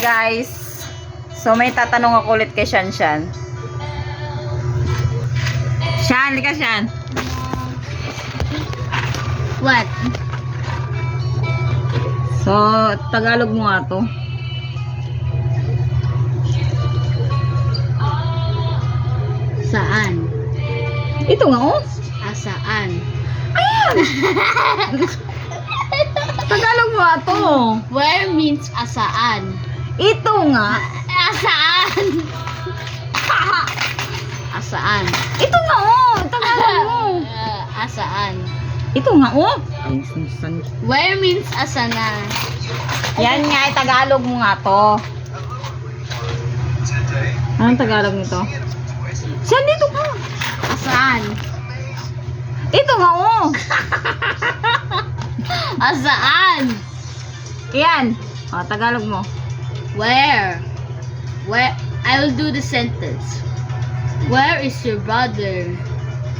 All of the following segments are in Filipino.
guys. So may tatanong ako ulit kay Shan Shan. Shan, lika Shan. What? So, Tagalog mo nga to. Saan? Ito nga oh. Asaan? Tagalog mo nga to. Where means asaan? Ito nga. Asaan? asaan? Ito nga oh. Tagalog mo. Uh, asaan? Ito nga oh. Ay. Where means asana? Yan nga, eh, Tagalog mo nga to. Anong Tagalog nito? Saan dito ka? Asaan? Ito nga oh. Asaan? Yan. O, Tagalog mo. Where? Where? I will do the sentence. Where is your brother?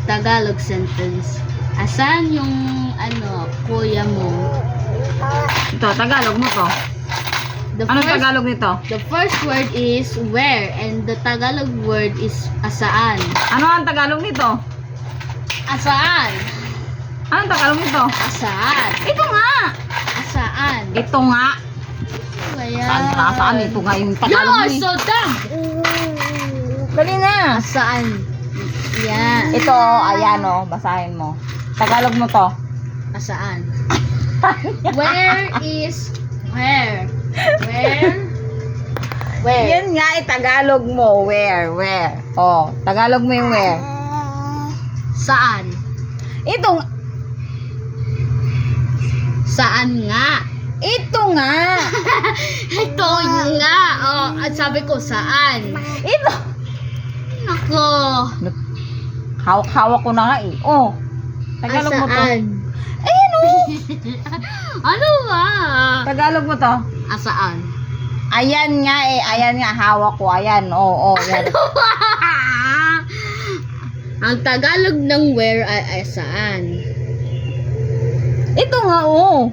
Tagalog sentence. Asan yung ano, kuya mo? Ito, Tagalog mo to. The Anong first, Tagalog nito? the first word is where and the Tagalog word is asaan. Ano ang Tagalog nito? Asaan? Anong Tagalog nito? Asaan? Ito nga. Asaan? Ito nga. Saan ka? Saan? Ito nga yung You mo eh. so dumb! Dali na. Asaan? Yan. Ito, ayan o. Basahin mo. Tagalog mo to. Asaan? Where is where? Where? Where? Yan nga, eh, Tagalog mo. Where? Where? Oh, Tagalog mo yung where. Saan? Ito, nga- Saan nga? ito nga. Ito nga. Oh, at sabi ko saan? Ito. Nako. Hawak-hawak ko na nga eh. Oh, Tagalog mo to. Asaan? Ayan oh. ano ba? Tagalog mo to. Asaan? Ayan nga eh. Ayan nga, hawak ko. Ayan. Oh, oh. Yan. Ano ba? Ang Tagalog ng where ay asaan? Ito nga oh.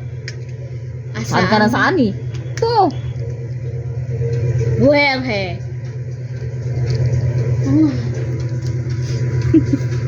Asaan? Saan ka na saan eh? Ito. Where he?